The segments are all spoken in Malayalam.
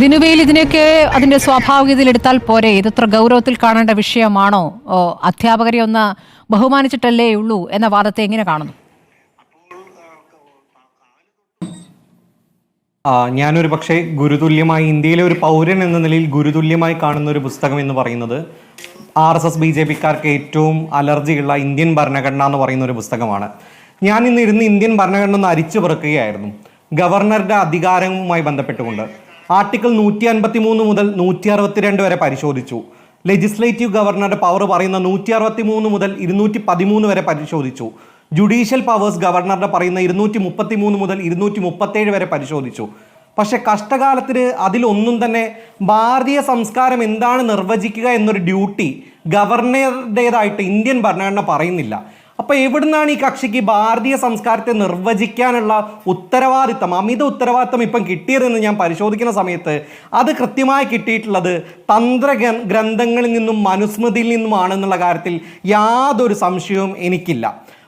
ദിനുവയിൽ ഇതിനെയൊക്കെ അതിന്റെ സ്വാഭാവികതയിലെടുത്താൽ പോരെ? ഇതത്ര ഗൗരവത്തിൽ കാണേണ്ട വിഷയമാണോ? അധ്യാപകരെ ഒന്ന് ബഹുമാനിച്ചിട്ടല്ലേ ഉള്ളൂ എന്ന വാദത്തെ എങ്ങനെ കാണുന്നു? ഞാനൊരു പക്ഷേ ഗുരുതുല്യമായി ഇന്ത്യയിലെ ഒരു പൗരൻ എന്ന നിലയിൽ ഗുരുതുല്യമായി കാണുന്ന ഒരു പുസ്തകം എന്ന് പറയുന്നത് R S S B J പിക്കാർക്ക് ഏറ്റവും അലർജിയുള്ള ഇന്ത്യൻ ഭരണഘടന എന്ന് പറയുന്ന ഒരു പുസ്തകമാണ്. ഞാൻ ഇന്ന് ഇരുന്ന് ഇന്ത്യൻ ഭരണഘടന ഒന്ന് അരിച്ചു പിറക്കുകയായിരുന്നു. ഗവർണറുടെ അധികാരവുമായി ബന്ധപ്പെട്ടുകൊണ്ട്. ആർട്ടിക്കിൾ നൂറ്റി അൻപത്തി മൂന്ന് മുതൽ നൂറ്റി അറുപത്തിരണ്ട് വരെ പരിശോധിച്ചു. ലെജിസ്ലേറ്റീവ് ഗവർണറുടെ പവർ പറയുന്ന നൂറ്റി അറുപത്തി മൂന്ന് മുതൽ ഇരുന്നൂറ്റി പതിമൂന്ന് വരെ പരിശോധിച്ചു. ജുഡീഷ്യൽ പവേഴ്സ് ഗവർണറുടെ പറയുന്ന ഇരുന്നൂറ്റി മുപ്പത്തി മൂന്ന് മുതൽ ഇരുന്നൂറ്റി മുപ്പത്തേഴ് വരെ പരിശോധിച്ചു. പക്ഷേ കഷ്ടകാലത്തിന് അതിലൊന്നും തന്നെ ഭാരതീയ സംസ്കാരം എന്താണ് നിർവചിക്കുക എന്നൊരു ഡ്യൂട്ടി ഗവർണറുടേതായിട്ട് ഇന്ത്യൻ ഭരണഘടന പറയുന്നില്ല. അപ്പൊ എവിടുന്നാണ് ഈ കക്ഷിക്ക് ഭാരതീയ സംസ്കാരത്തെ നിർവചിക്കാനുള്ള ഉത്തരവാദിത്തം അമിത ഉത്തരവാദിത്തം ഇപ്പം കിട്ടിയതെന്ന് ഞാൻ പരിശോധിക്കുന്ന സമയത്ത് അത് കൃത്യമായി കിട്ടിയിട്ടുള്ളത് തന്ത്ര ഗ്രന്ഥങ്ങളിൽ നിന്നും മനുസ്മൃതിയിൽ നിന്നുമാണെന്നുള്ള കാര്യത്തിൽ യാതൊരു സംശയവും എനിക്കില്ല.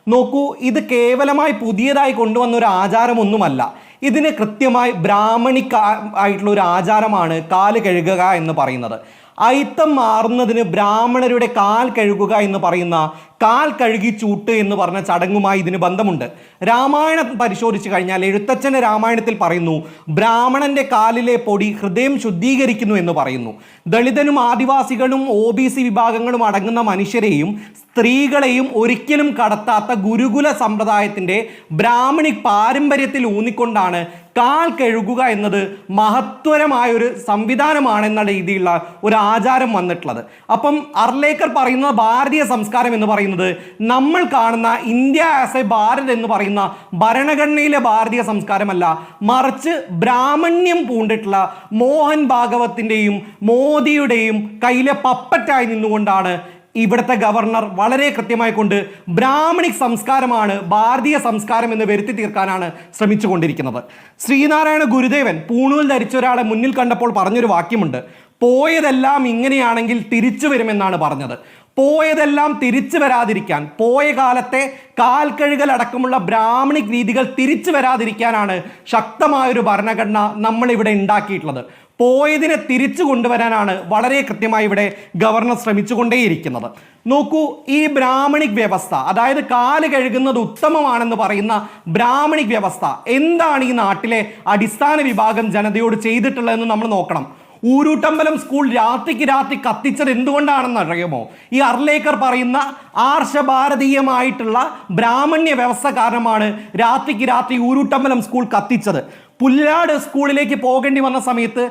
നോക്കൂ ഇത് കേവലമായി പുതിയതായി കൊണ്ടുവന്ന ഒരു ആചാരമൊന്നുമല്ല. ഇതിന് കൃത്യമായി ബ്രാഹ്മണിക്ക ആയിട്ടുള്ള ഒരു ആചാരമാണ് കാൽ കഴുകുക എന്ന് പറയുന്നത്. അയിത്തം മാറുന്നതിന് ബ്രാഹ്മണരുടെ കാൽ കഴുകുക എന്ന് പറയുന്ന കാൽ കഴുകി ചൂട്ട് എന്ന് പറഞ്ഞ ചടങ്ങുമായി ഇതിന് ബന്ധമുണ്ട്. രാമായണം പരിശോധിച്ചു കഴിഞ്ഞാൽ എഴുത്തച്ഛന്റെ രാമായണത്തിൽ പറയുന്നു ബ്രാഹ്മണന്റെ കാലിലെ പൊടി ഹൃദയം ശുദ്ധീകരിക്കുന്നു എന്ന് പറയുന്നു. ദളിതനും ആദിവാസികളും ഒ വിഭാഗങ്ങളും അടങ്ങുന്ന മനുഷ്യരെയും സ്ത്രീകളെയും ഒരിക്കലും കടത്താത്ത ഗുരുകുല സമ്പ്രദായത്തിന്റെ ബ്രാഹ്മണി പാരമ്പര്യത്തിൽ ഊന്നിക്കൊണ്ടാണ് കാൽ കഴുകുക എന്നത് മഹത്വരമായ ഒരു സംവിധാനമാണെന്ന രീതിയിലുള്ള ഒരു ആചാരം വന്നിട്ടുള്ളത്. അപ്പം അർലേക്കർ പറയുന്ന ഭാരതീയ സംസ്കാരം എന്ന് പറയുന്നത് നമ്മൾ കാണുന്ന ഇന്ത്യ ആസ് എ ഭാരത് എന്ന് പറയുന്ന ഭരണഘടനയിലെ ഭാരതീയ സംസ്കാരമല്ല. മറിച്ച് ബ്രാഹ്മണ്യം പൂണ്ടിട്ടുള്ള മോഹൻ ഭാഗവത്തിന്റെയും മോദിയുടെയും കയ്യിലെ പപ്പറ്റായി നിന്നുകൊണ്ടാണ് ഇവിടുത്തെ ഗവർണർ വളരെ കൃത്യമായി കൊണ്ട് ബ്രാഹ്മണിക് സംസ്കാരമാണ് ഭാരതീയ സംസ്കാരം എന്ന് വരുത്തി തീർക്കാനാണ് ശ്രമിച്ചുകൊണ്ടിരിക്കുന്നത്. ശ്രീനാരായണ ഗുരുദേവൻ പൂണൂൽ ധരിച്ച ഒരാളെ മുന്നിൽ കണ്ടപ്പോൾ പറഞ്ഞൊരു വാക്യമുണ്ട്. പോയതെല്ലാം ഇങ്ങനെയാണെങ്കിൽ തിരിച്ചു വരുമെന്നാണ് പറഞ്ഞത്. പോയതെല്ലാം തിരിച്ചു വരാതിരിക്കാൻ പോയ കാലത്തെ കാൽക്കഴുകൽ അടക്കമുള്ള ബ്രാഹ്മണിക് രീതികൾ തിരിച്ചു വരാതിരിക്കാനാണ് ശക്തമായൊരു ഭരണഘടന നമ്മളിവിടെ ഉണ്ടാക്കിയിട്ടുള്ളത്. പോയതിനെ തിരിച്ചു കൊണ്ടുവരാനാണ് വളരെ കൃത്യമായി ഇവിടെ ഗവർണർ ശ്രമിച്ചുകൊണ്ടേയിരിക്കുന്നത്. നോക്കൂ ഈ ബ്രാഹ്മണിക് വ്യവസ്ഥ അതായത് കാൽ കഴുകുന്നത് ഉത്തമമാണെന്ന് പറയുന്ന ബ്രാഹ്മണിക് വ്യവസ്ഥ എന്താണ് ഈ നാട്ടിലെ അടിസ്ഥാന വിഭാഗം ജനതയോട് ചെയ്തിട്ടുള്ളതെന്ന് നമ്മൾ നോക്കണം. ഊരൂട്ടമ്പലം സ്കൂൾ രാത്രിക്ക് രാത്രി കത്തിച്ചത് എന്തുകൊണ്ടാണെന്ന് അറിയുമോ? ഈ അർലേക്കർ പറയുന്ന ആർഷഭാരതീയമായിട്ടുള്ള ബ്രാഹ്മണ്യ വ്യവസ്ഥ കാരണമാണ് രാത്രിക്ക് രാത്രി ഊരൂട്ടമ്പലം സ്കൂൾ കത്തിച്ചത്. പുല്ലാട് സ്കൂളിലേക്ക് പോകേണ്ടി വന്ന സമയത്ത്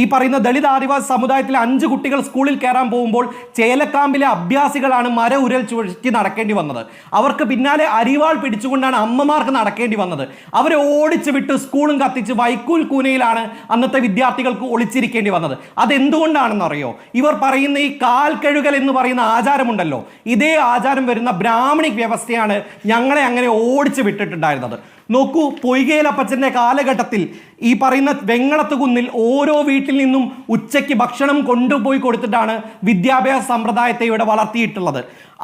ഈ പറയുന്ന ദളിത് ആദിവാസി സമുദായത്തിലെ അഞ്ച് കുട്ടികൾ സ്കൂളിൽ കയറാൻ പോകുമ്പോൾ ചേലക്കാമ്പിലെ അഭ്യാസികളാണ് മര ഉരൽ ചുഴറ്റി നടക്കേണ്ടി വന്നത്. അവർക്ക് പിന്നാലെ അരിവാൾ പിടിച്ചുകൊണ്ടാണ് അമ്മമാർക്ക് നടക്കേണ്ടി വന്നത്. അവരെ ഓടിച്ചു വിട്ട് സ്കൂളും കത്തിച്ച് വൈക്കൂൽ കൂനയിലാണ് അന്നത്തെ വിദ്യാർത്ഥികൾക്ക് ഒളിച്ചിരിക്കേണ്ടി വന്നത്. അതെന്തുകൊണ്ടാണെന്ന് അറിയോ ഇവർ പറയുന്ന ഈ കാൽ കഴുകൽ എന്ന് പറയുന്ന ആചാരമുണ്ടല്ലോ. ഇതേ ആചാരം വരുന്ന ബ്രാഹ്മണിക് വ്യവസ്ഥയാണ് ഞങ്ങളെ അങ്ങനെ ഓടിച്ചു വിട്ടിട്ടുണ്ടായിരുന്നത്. നോക്കൂ പൊയ്കയിലപ്പച്ചന്റെ കാലഘട്ടത്തിൽ ഈ പറയുന്ന വെങ്ങളത്ത് കുന്നിൽ ഓരോ വീട്ടിൽ നിന്നും ഉച്ചയ്ക്ക് ഭക്ഷണം കൊണ്ടുപോയി കൊടുത്തിട്ടാണ് വിദ്യാഭ്യാസ സമ്പ്രദായത്തെ ഇവിടെ വളർത്തിയിട്ടുള്ളത്.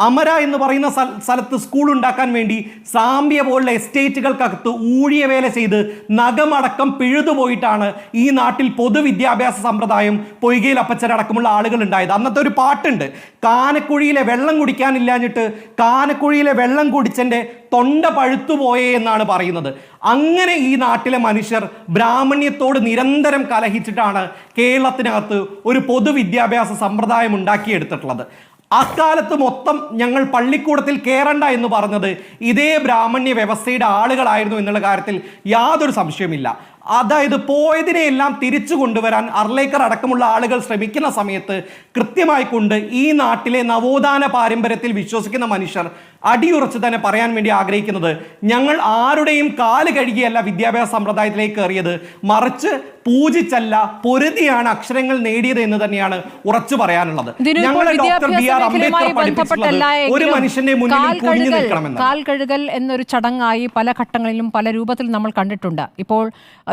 അമര എന്ന് പറയുന്ന സ്ഥലത്ത് സ്കൂൾ ഉണ്ടാക്കാൻ വേണ്ടി സാമ്പ്യ പോലുള്ള എസ്റ്റേറ്റുകൾക്കകത്ത് ഊഴിയ വേല ചെയ്ത് നഖമടക്കം പിഴുതുപോയിട്ടാണ് ഈ നാട്ടിൽ പൊതുവിദ്യാഭ്യാസ സമ്പ്രദായം പൊയ്കയിൽ അപ്പച്ചരടക്കമുള്ള ആളുകൾ ഉണ്ടായത് അന്നത്തെ ഒരു പാട്ടുണ്ട്. കാനക്കുഴിയിലെ വെള്ളം കുടിക്കാനില്ലാഞ്ഞിട്ട് കാനക്കുഴിയിലെ വെള്ളം കുടിച്ചെന്റെ തൊണ്ട പഴുത്തുപോയേ എന്നാണ് പറയുന്നത്. അങ്ങനെ ഈ നാട്ടിലെ മനുഷ്യർ ബ്രാഹ്മണ്യത്തോട് നിരന്തരം കലഹിച്ചിട്ടാണ് കേരളത്തിനകത്ത് ഒരു പൊതുവിദ്യാഭ്യാസ സമ്പ്രദായം ഉണ്ടാക്കിയെടുത്തിട്ടുള്ളത്. അക്കാലത്ത് മൊത്തം ഞങ്ങൾ പള്ളിക്കൂടത്തിൽ കയറണ്ട എന്ന് പറഞ്ഞത് ഇതേ ബ്രാഹ്മണ്യ വ്യവസ്ഥയുടെ ആളുകളായിരുന്നു എന്നുള്ള കാര്യത്തിൽ യാതൊരു സംശയമില്ല അതായത് പോയതിനെയെല്ലാം തിരിച്ചു കൊണ്ടുവരാൻ അർലേക്കർ അടക്കമുള്ള ആളുകൾ ശ്രമിക്കുന്ന സമയത്ത് കൃത്യമായി കൊണ്ട് ഈ നാട്ടിലെ നവോത്ഥാന പാരമ്പര്യത്തിൽ വിശ്വസിക്കുന്ന മനുഷ്യർ അടിയുറച്ച് തന്നെ പറയാൻ വേണ്ടി ആഗ്രഹിക്കുന്നത് ഞങ്ങൾ ആരുടെയും കാൽ കഴുകിയല്ല വിദ്യാഭ്യാസ സമ്പ്രദായത്തിലേക്ക് കയറിയത്. മറിച്ച് പൂജിച്ചല്ല പൊരുതിയാണ് അക്ഷരങ്ങൾ നേടിയത് എന്ന് തന്നെയാണ് ഉറച്ചു പറയാനുള്ളത്. ഞങ്ങൾ ഡോക്ടർ ബി ആർ അംബേദ്കർ പഠിപ്പിച്ചിട്ടുള്ളത് ഒരു മനുഷ്യന്റെ മുന്നിൽ കഴുകൽ നിൽക്കണമെന്ന് കാൽ കഴുകൽ എന്നൊരു ചടങ്ങായി പല ഘട്ടങ്ങളിലും പല രൂപത്തിൽ നമ്മൾ കണ്ടിട്ടുണ്ട്. ഇപ്പോൾ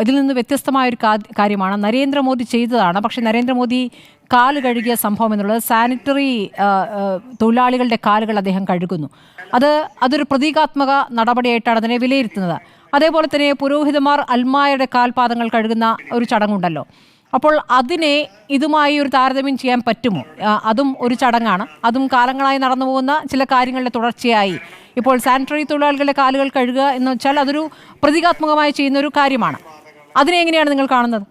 ഇതിൽ നിന്ന് വ്യത്യസ്തമായ ഒരു കാര്യമാണ്. നരേന്ദ്രമോദി ചെയ്തതാണ്. പക്ഷെ നരേന്ദ്രമോദി കാൽ കഴുകിയ സംഭവം എന്നുള്ളത് സാനിറ്ററി തൊഴിലാളികളുടെ കാലുകൾ അദ്ദേഹം കഴുകുന്നു. അത് അതൊരു പ്രതീകാത്മക നടപടിയായിട്ടാണ് അതിനെ വിലയിരുത്തുന്നത്. അതേപോലെ തന്നെ പുരോഹിതന്മാർ അൽമായയുടെ കാൽപാദങ്ങൾ കഴുകുന്ന ഒരു ചടങ്ങുണ്ടല്ലോ. അപ്പോൾ അതിനെ ഇതുമായി ഒരു താരതമ്യം ചെയ്യാൻ പറ്റുമോ? അതും ഒരു ചടങ്ങാണ്. അതും കാലങ്ങളായി നടന്നു പോകുന്ന ചില കാര്യങ്ങളുടെ തുടർച്ചയായി. ഇപ്പോൾ സാനിറ്ററി തൊഴിലാളികളുടെ കാലുകൾ കഴുകുക എന്ന് വെച്ചാൽ അതൊരു പ്രതീകാത്മകമായി ചെയ്യുന്ന ഒരു കാര്യമാണ്. അതിനെ എങ്ങനെയാണ് നിങ്ങൾ കാണുന്നത്?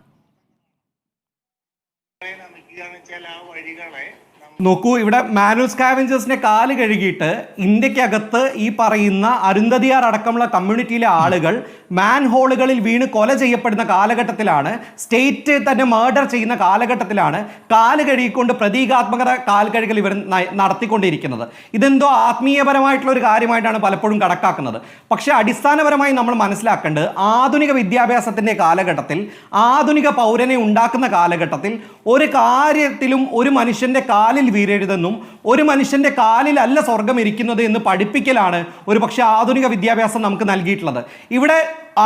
നോക്കൂ ഇവിടെ മാനുവൽ സ്കാവഞ്ചേഴ്സിന്റെ കാൽ കഴുകിയിട്ട് ഇന്ത്യക്കകത്ത് ഈ പറയുന്ന അരുന്ധതിയാർ അടക്കമുള്ള കമ്മ്യൂണിറ്റിയിലെ ആളുകൾ മാൻ ഹോളുകളിൽ വീണ് കൊല ചെയ്യപ്പെടുന്ന കാലഘട്ടത്തിലാണ് സ്റ്റേറ്റ് തന്നെ മേർഡർ ചെയ്യുന്ന കാലഘട്ടത്തിലാണ് കാൽ കഴുകിക്കൊണ്ട് പ്രതീകാത്മകത കാൽ കഴുകൽ ഇവർ നടത്തിക്കൊണ്ടിരിക്കുന്നത്. ഇതെന്തോ ആത്മീയപരമായിട്ടുള്ള ഒരു കാര്യമായിട്ടാണ് പലപ്പോഴും കണക്കാക്കുന്നത്. പക്ഷേ അടിസ്ഥാനപരമായി നമ്മൾ മനസ്സിലാക്കേണ്ടത് ആധുനിക വിദ്യാഭ്യാസത്തിന്റെ കാലഘട്ടത്തിൽ ആധുനിക പൗരനെ ഉണ്ടാക്കുന്ന കാലഘട്ടത്തിൽ ഒരു കാര്യത്തിലും ഒരു മനുഷ്യന്റെ കാലിൽ വീരരുതെന്നും ഒരു മനുഷ്യന്റെ കാലിലല്ല സ്വർഗം ഇരിക്കുന്നത് എന്ന് പഠിപ്പിക്കലാണ് ഒരു പക്ഷേ ആധുനിക വിദ്യാഭ്യാസം നമുക്ക് നൽകിയിട്ടുള്ളത്. ഇവിടെ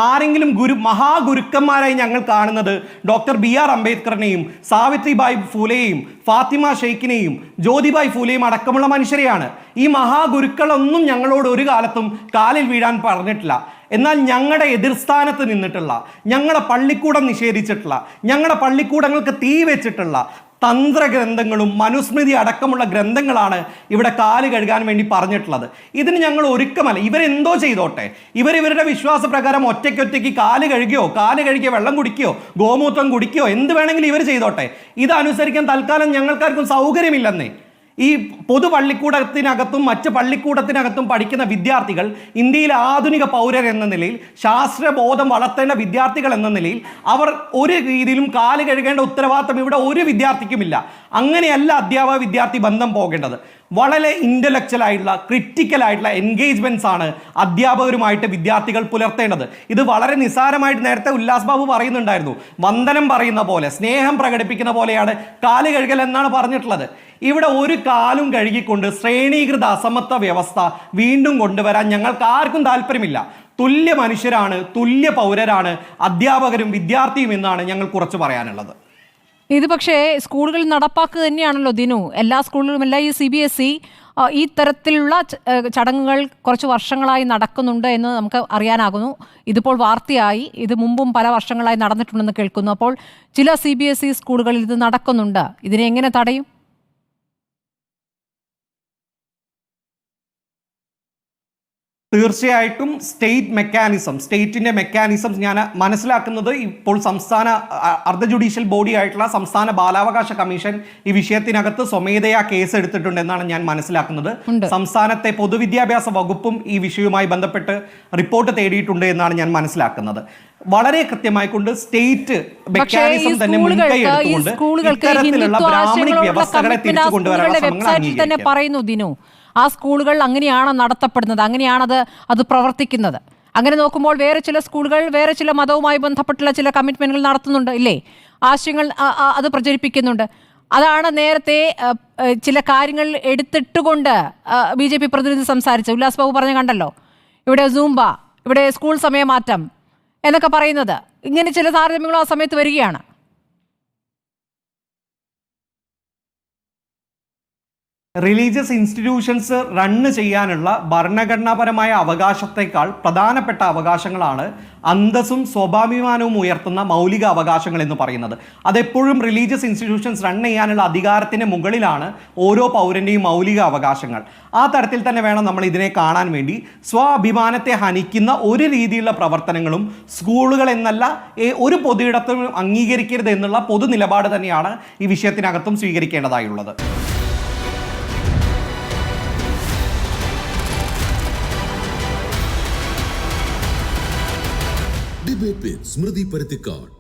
ആരെങ്കിലും ഗുരു മഹാഗുരുക്കന്മാരായി ഞങ്ങൾ കാണുന്നത് ഡോക്ടർ ബി ആർ അംബേദ്കറിനെയും സാവിത്രിബായി ഫൂലെയും ഫാത്തിമ ഷെയ്ഖിനെയും ജ്യോതിബായ് ഫൂലെയും അടക്കമുള്ള മനുഷ്യരെയാണ്. ഈ മഹാഗുരുക്കളൊന്നും ഞങ്ങളോട് ഒരു കാലത്തും കാലിൽ വീഴാൻ പറഞ്ഞിട്ടില്ല. എന്നാൽ ഞങ്ങളുടെ എതിർസ്ഥാനത്ത് നിന്നിട്ടുള്ള ഞങ്ങളുടെ പള്ളിക്കൂടം നിഷേധിച്ചിട്ടുള്ള ഞങ്ങളുടെ പള്ളിക്കൂടങ്ങൾക്ക് തീ വെച്ചിട്ടുള്ള തന്ത്രഗ്രന്ഥങ്ങളും മനുസ്മൃതി അടക്കമുള്ള ഗ്രന്ഥങ്ങളാണ് ഇവിടെ കാൽ കഴുകാൻ വേണ്ടി പറഞ്ഞിട്ടുള്ളത്. ഇതിന് ഞങ്ങൾ ഒരുക്കമല്ല ഇവരെന്തോ ചെയ്തോട്ടെ. ഇവരിവരുടെ വിശ്വാസപ്രകാരം ഒറ്റയ്ക്കൊറ്റയ്ക്ക് കാൽ കഴുകിയോ കാൽ കഴുകിയ വെള്ളം കുടിക്കുകയോ ഗോമൂത്രം കുടിക്കുകയോ എന്ത് വേണമെങ്കിലും ഇവർ ചെയ്തോട്ടെ. ഇതനുസരിക്കാൻ തൽക്കാലം ഞങ്ങൾക്കാർക്കും സൗകര്യമില്ലെന്നേ. ഈ പൊതു പള്ളിക്കൂടത്തിനകത്തും മറ്റ് പള്ളിക്കൂടത്തിനകത്തും പഠിക്കുന്ന വിദ്യാർത്ഥികൾ ഇന്ത്യയിലെ ആധുനിക പൗരർ എന്ന നിലയിൽ ശാസ്ത്രബോധം വളർത്തേണ്ട വിദ്യാർത്ഥികൾ എന്ന നിലയിൽ അവർ ഒരു രീതിയിലും കാൽ കഴുകേണ്ട ഉത്തരവാദിത്തം ഇവിടെ ഒരു വിദ്യാർത്ഥിക്കുമില്ല. അങ്ങനെയല്ല അധ്യാപക വിദ്യാർത്ഥി ബന്ധം പോകേണ്ടത്. വളരെ ഇന്റലക്ച്വൽ ആയിട്ടുള്ള ക്രിറ്റിക്കൽ ആയിട്ടുള്ള എൻഗേജ്മെന്റ്സ് ആണ് അധ്യാപകരുമായിട്ട് വിദ്യാർത്ഥികൾ പുലർത്തേണ്ടത്. ഇത് വളരെ നിസ്സാരമായിട്ട് നേരത്തെ ഉല്ലാസ് ബാബു പറയുന്നുണ്ടായിരുന്നു. വന്ദനം പറയുന്ന പോലെ സ്നേഹം പ്രകടിപ്പിക്കുന്ന പോലെയാണ് കാൽ കഴുകൽ എന്നാണ് പറഞ്ഞിട്ടുള്ളത്. ഇവിടെ ഒരു കാലും കഴുകിക്കൊണ്ട് ശ്രേണീകൃത അസമത്വ വ്യവസ്ഥ വീണ്ടും കൊണ്ടുവരാൻ ഞങ്ങൾക്ക് ആർക്കും താല്പര്യമില്ല. തുല്യ മനുഷ്യരാണ് തുല്യ പൗരരാണ് അധ്യാപകരും വിദ്യാർത്ഥിയും എന്നാണ് ഞങ്ങൾ കുറച്ച് പറയാനുള്ളത്. ഇത് പക്ഷേ സ്കൂളുകളിൽ നടപ്പാക്കുക തന്നെയാണല്ലോ ദിനു. എല്ലാ സ്കൂളുകളും എല്ലാ ഈ സി ബി എസ് ഇ ഈ തരത്തിലുള്ള ചടങ്ങുകൾ കുറച്ച് വർഷങ്ങളായി നടക്കുന്നുണ്ട് എന്ന് നമുക്ക് അറിയാനാകുന്നു. ഇതിപ്പോൾ വാർത്തയായി. ഇത് മുമ്പും പല വർഷങ്ങളായി നടന്നിട്ടുണ്ടെന്ന് കേൾക്കുന്നു. അപ്പോൾ ചില സി ബി എസ് ഇ സ്കൂളുകളിൽ ഇത് നടക്കുന്നുണ്ട്. ഇതിനെ എങ്ങനെ തടയും? തീർച്ചയായിട്ടും സ്റ്റേറ്റ് മെക്കാനിസം സ്റ്റേറ്റിന്റെ മെക്കാനിസംസ് ഞാൻ മനസ്സിലാക്കുന്നത് ഇപ്പോൾ സംസ്ഥാന അർദ്ധ ജുഡീഷ്യൽ ബോഡി ആയിട്ടുള്ള സംസ്ഥാന ബാലാവകാശ കമ്മീഷൻ ഈ വിഷയത്തിനകത്ത് സ്വമേധയാ കേസ് എടുത്തിട്ടുണ്ട് എന്നാണ് ഞാൻ മനസ്സിലാക്കുന്നത്. സംസ്ഥാനത്തെ പൊതുവിദ്യാഭ്യാസ വകുപ്പും ഈ വിഷയവുമായി ബന്ധപ്പെട്ട് റിപ്പോർട്ട് തേടിയിട്ടുണ്ട് എന്നാണ് ഞാൻ മനസ്സിലാക്കുന്നത്. വളരെ കൃത്യമായി കൊണ്ട് സ്റ്റേറ്റ് മെക്കാനിസം തന്നെ മുൻകൈ സ്കൂളുകൾക്ക് ഈ എടുത്തുകൊണ്ട് സ്കൂളുകൾക്ക് ഇത്തരത്തിലുള്ള ബ്രാഹ്മണിക് വ്യവസ്ഥകളെ തിരിച്ചു കൊണ്ടുവരാനുള്ള ശ്രമങ്ങൾ വെബ്സൈറ്റിൽ ആ സ്കൂളുകൾ അങ്ങനെയാണ് നടത്തപ്പെടുന്നത് അങ്ങനെയാണത് അത് പ്രവർത്തിക്കുന്നത്. അങ്ങനെ നോക്കുമ്പോൾ വേറെ ചില സ്കൂളുകൾ വേറെ ചില മതവുമായി ബന്ധപ്പെട്ടുള്ള ചില കമ്മിറ്റ്മെന്റുകൾ നടത്തുന്നുണ്ട് ഇല്ലേ? ആശയങ്ങൾ അത് പ്രചരിപ്പിക്കുന്നുണ്ട്. അതാണ് നേരത്തെ ചില കാര്യങ്ങൾ എടുത്തിട്ടുകൊണ്ട് ബി ജെ പി പ്രതിനിധി സംസാരിച്ചത്. ഉല്ലാസ് ബാബു പറഞ്ഞു കണ്ടല്ലോ? ഇവിടെ സൂംബ ഇവിടെ സ്കൂൾ സമയമാറ്റം എന്നൊക്കെ പറയുന്നത്. ഇങ്ങനെ ചില താരതമ്യങ്ങളും ആ സമയത്ത് വരികയാണ്. റിലീജിയസ് ഇൻസ്റ്റിറ്റ്യൂഷൻസ് റണ്ണ് ചെയ്യാനുള്ള ഭരണഘടനാപരമായ അവകാശത്തേക്കാൾ പ്രധാനപ്പെട്ട അവകാശങ്ങളാണ് അന്തസ്സും സ്വാഭാഭിമാനവും ഉയർത്തുന്ന മൗലിക അവകാശങ്ങൾ എന്ന് പറയുന്നത്. അതെപ്പോഴും റിലീജിയസ് ഇൻസ്റ്റിറ്റ്യൂഷൻസ് റൺ ചെയ്യാനുള്ള അധികാരത്തിന് മുകളിലാണ് ഓരോ പൗരന്റെയും മൗലിക അവകാശങ്ങൾ. ആ തരത്തിൽ തന്നെ വേണം നമ്മൾ ഇതിനെ കാണാൻ വേണ്ടി. സ്വാഭിമാനത്തെ ഹനിക്കുന്ന ഒരു രീതിയിലുള്ള പ്രവർത്തനങ്ങളും സ്കൂളുകൾ എന്നല്ല ഒരു പൊതുയിടത്തും അംഗീകരിക്കരുത് എന്നുള്ള പൊതു നിലപാട് തന്നെയാണ് ഈ വിഷയത്തിനകത്തും സ്വീകരിക്കേണ്ടതായുള്ളത്. ஸ்மிருதி பருத்திக்காட்